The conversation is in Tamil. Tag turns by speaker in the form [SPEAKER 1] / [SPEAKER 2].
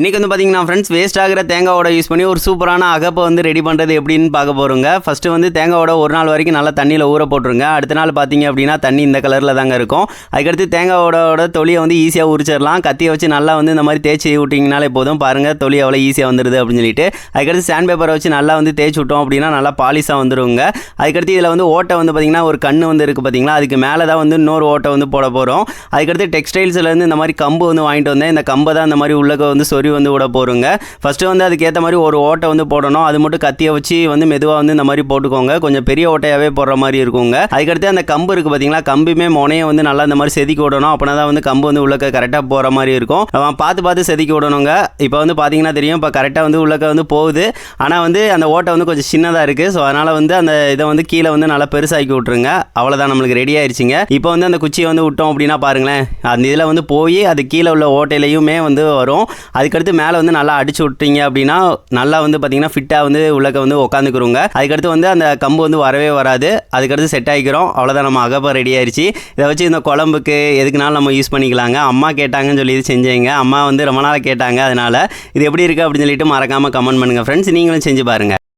[SPEAKER 1] இன்றைக்கி வந்து பார்த்தீங்கன்னா ஃப்ரெண்ட்ஸ் வேஸ்ட் ஆகிற தேங்காவோட யூஸ் பண்ணி ஒரு சூப்பரான அகப்பை வந்து ரெடி பண்ணுறது எப்படின்னு பார்க்க போகிறோங்க ஃபஸ்ட்டு வந்து தேங்காவோட ஒரு நாள் வரைக்கும் நல்லா தண்ணியில் ஊற போட்டுருங்க. அடுத்த நாள் பார்த்தீங்க அப்படின்னா தண்ணி இந்த கலரில் தாங்க இருக்கும். அதுக்கடுத்து தேங்காவோட தொலியை வந்து ஈஸியாக உரிச்சிடலாம். கத்தியை வச்சு நல்லா வந்து இந்த மாதிரி தேய்ச்சி விட்டிங்கனாலே போதும். பாருங்கள் தொலி அவ்வளோ ஈஸியாக வந்துடுது அப்படின்னு சொல்லிட்டு. அதுக்கடுத்து சாண்ட் பேப்பரை வச்சு நல்லா வந்து தேய்ச்சி விட்டோம் அப்படின்னா நல்லா பாலிஷாக வந்துடுங்க அதுக்கடுத்து இதில் வந்து ஓட்டை வந்து பார்த்திங்கன்னா ஒரு கண்ணு வந்து இருக்குது பார்த்தீங்களா அதுக்கு மேலே தான் வந்து இன்னொரு ஓட்டை வந்து போட போகிறோம் அதுக்கடுத்து டெக்ஸ்டைல்ஸ்லேருந்து இந்த மாதிரி கம்பு வந்து வாங்கிட்டு வந்தேன். இந்த கம்பை தான் இந்த மாதிரி உள்ளக்க வந்து சொறி வந்து விட போகிறோங்க ஃபஸ்ட்டு வந்து அதுக்கேற்ற மாதிரி ஒரு ஓட்டை வந்து போடணும். அது மட்டும் கத்தியை வச்சு வந்து மெதுவாக வந்து இந்த மாதிரி போட்டுக்கோங்க. கொஞ்சம் பெரிய ஓட்டையாகவே போடுற மாதிரி இருக்குங்க. அதுக்கடுத்து அந்த கம்பு இருக்குது பார்த்தீங்களா கம்புமே முனையை வந்து நல்லா இந்த மாதிரி செதுக்கி விடணும். அப்படின்னா தான் வந்து கம்பு வந்து உள்ளக்க கரெக்டாக போகிற மாதிரி இருக்கும். அவன் பார்த்து பார்த்து செதுக்கி விடணுங்க. இப்போ வந்து பார்த்தீங்கன்னா தெரியும். இப்போ கரெக்டாக வந்து உள்ளக்க வந்து போகுது. ஆனால் வந்து அந்த ஓட்டை வந்து கொஞ்சம் சின்னதாக இருக்குது ஸோ அதனால் வந்து அந்த இதை வந்து கீழே வந்து நல்லா பெருசாக்கி விட்ருங்க அவ்வளோதான் நம்மளுக்கு ரெடி ஆயிடுச்சுங்க இப்போ வந்து அந்த குச்சியை வந்து விட்டோம் அப்படின்னா பாருங்களேன். அந்த இதில் வந்து போய் அது கீழே உள்ள ஓட்டையிலையுமே வந்து வரும். அதுக்கு அதுக்கடுத்து மேலே வந்து நல்லா அடிச்சு விட்டீங்க அப்படின்னா நல்லா வந்து பார்த்தீங்கன்னா ஃபிட்டாக வந்து உள்ளக்க வந்து உட்காந்துக்கிறோங்க அதுக்கடுத்து வந்து அந்த கம்பு வந்து வரவே வராது. அதுக்கடுத்து செட் ஆகிக்கிறோம் அவ்வளோதான் நம்ம அகப்பா ரெடி ஆயிடுச்சு இதை வச்சு இந்த குழம்புக்கு எதுக்குனாலும் நம்ம யூஸ் பண்ணிக்கலாங்க. அம்மா கேட்டாங்கன்னு சொல்லி இது செஞ்சேங்க. அம்மா வந்து ரொம்ப நாளாக கேட்டாங்க அதனால். இது எப்படி இருக்குது அப்படின்னு சொல்லிட்டு மறக்காமல் கமெண்ட் பண்ணுங்கள் ஃப்ரெண்ட்ஸ் நீங்களும் செஞ்சு பாருங்கள்